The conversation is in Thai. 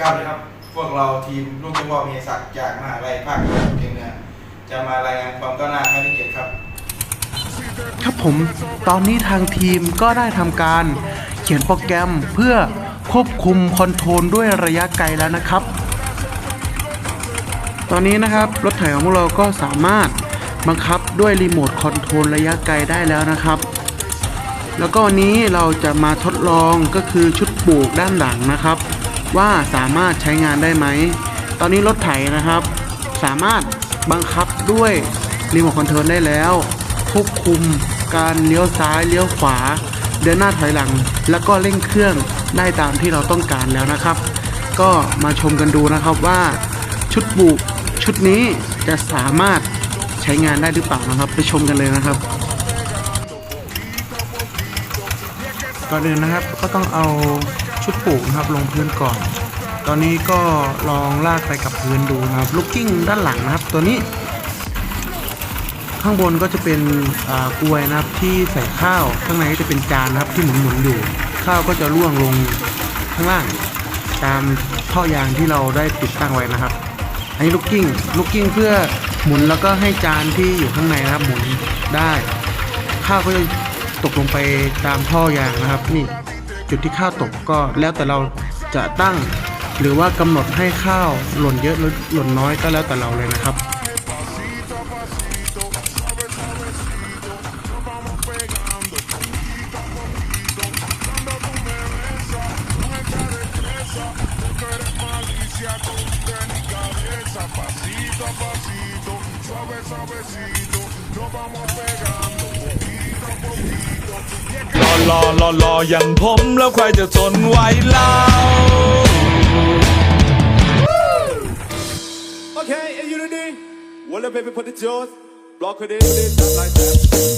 ครับ พวกเราทีมลูกฟุตบอลมีศักดิ์จากมหาลัยภาคเหนือจะมารายงานความก้าวหน้าให้พี่เกียรติครับ ครับผมตอนนี้ทางทีมก็ได้ทำการเขียนโปรแกรมเพื่อควบคุมคอนโทรลด้วยระยะไกลแล้วนะครับ ตอนนี้นะครับรถไถของพวกเราก็สามารถบังคับด้วยรีโมทคอนโทรลระยะไกลได้แล้วนะครับ แล้วก็วันนี้เราจะมาทดลองก็คือชุดปลูกด้านหลังนะครับ ว่าสามารถใช้งานได้ไหม ตอนนี้รถไถนะครับ สามารถบังคับด้วยรีโมทคอนโทรลได้แล้วควบคุมการเลี้ยวซ้ายเลี้ยวขวา เดินหน้าถอยหลัง แล้วก็เร่งเครื่องได้ตามที่เราต้องการแล้วนะครับ ก็มาชมกันดูนะครับว่าชุดปลูกชุดนี้จะสามารถใช้งานได้หรือเปล่านะครับ ไปชมกันเลยนะครับก่อนอื่นนะครับก็ต้องเอา ชุดปลูกนะครับลงพื้นก่อน ตอนนี้ก็ลองลากไปกับพื้นดูนะครับลูกกิ้งด้านหลังนะครับ ตัวนี้ ข้างบนก็จะเป็นอ่ากลวยนะครับที่ใส่ข้าวข้างในก็จะเป็นจานนะครับที่หมุนๆอยู่ ข้าวก็จะร่วงลงข้างล่าง ตามท่อยางที่เราได้ติดตั้งไว้นะครับ อันนี้ลูกกิ้งลูกกิ้งเพื่อหมุนแล้วก็ให้จานที่อยู่ข้างในนะครับหมุนได้ ข้าวก็จะตกลงไปตามท่อยางนะครับนี่ จุดที่ข้าวตกก็แล้วแต่เราจะตั้ง หรือว่ากำหนดให้ข้าวหล่นเยอะหรือหล่นน้อยก็แล้วแต่เราเลยนะครับรอ รอรอรออย่างผมแล้วใครจะทนไหวเล่า Okay, are you ready? Well, baby put the jaws. Block it in, like that.